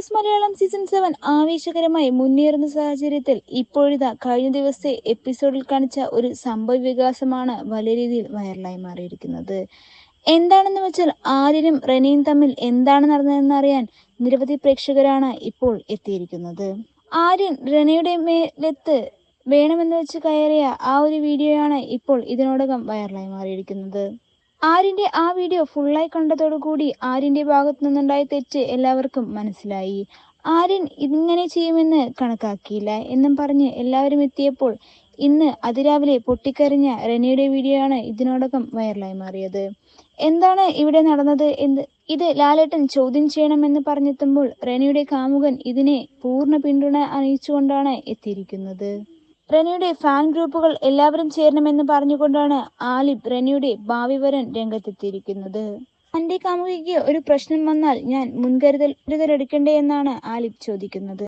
Boss Malayalam season seven ആവേശകരമായി മുന്നേറുന്ന സാഹചര്യത്തിൽ ഇപ്പോഴിതാ കഴിഞ്ഞ ദിവസത്തെ എപ്പിസോഡിൽ കാണിച്ച ഒരു സംഭവ വികാസമാണ് വലിയ രീതിയിൽ വൈറലായി മാറിയിരിക്കുന്നത്. എന്താണെന്ന് വെച്ചാൽ ആര്യനും റെനയും തമ്മിൽ എന്താണ് നടന്നതെന്ന് അറിയാൻ നിരവധി പ്രേക്ഷകരാണ് ഇപ്പോൾ എത്തിയിരിക്കുന്നത്. ആര്യൻ റെനയുടെ മേലെത്ത് വേണമെന്ന് വെച്ച് കയറിയ ആ ഒരു വീഡിയോയാണ് ഇപ്പോൾ ഇതിനോടകം വൈറലായി മാറിയിരിക്കുന്നത്. ആര്യന്റെ ആ വീഡിയോ ഫുള്ളായി കണ്ടതോടുകൂടി ആരിന്റെ ഭാഗത്തു നിന്നുണ്ടായ തെറ്റ് എല്ലാവർക്കും മനസ്സിലായി. ആര്യൻ ഇങ്ങനെ ചെയ്യുമെന്ന് കണക്കാക്കിയില്ല എന്നും പറഞ്ഞ് എല്ലാവരും എത്തിയപ്പോൾ ഇന്ന് അതിരാവിലെ പൊട്ടിക്കരഞ്ഞ റെനിയുടെ വീഡിയോ ആണ് ഇതിനോടകം വൈറലായി മാറിയത്. എന്താണ് ഇവിടെ നടന്നത് എന്ത്? ഇത് ലാലേട്ടൻ ചോദ്യം ചെയ്യണമെന്ന് പറഞ്ഞെത്തുമ്പോൾ റെനിയുടെ കാമുകൻ ഇതിനെ പൂർണ പിന്തുണ അറിയിച്ചുകൊണ്ടാണ് എത്തിയിരിക്കുന്നത്. റെനയുടെ ഫാൻ ഗ്രൂപ്പുകൾ എല്ലാവരും ചേരണമെന്ന് പറഞ്ഞുകൊണ്ടാണ് ആലിബ് റെനയുടെ ഭാവി വരൻ രംഗത്തെത്തിയിരിക്കുന്നത്. തന്റെ കാമുകിക്ക് ഒരു പ്രശ്നം വന്നാൽ ഞാൻ മുൻകരുതൽ എടുക്കണ്ടേ എന്നാണ് ആലിബ് ചോദിക്കുന്നത്.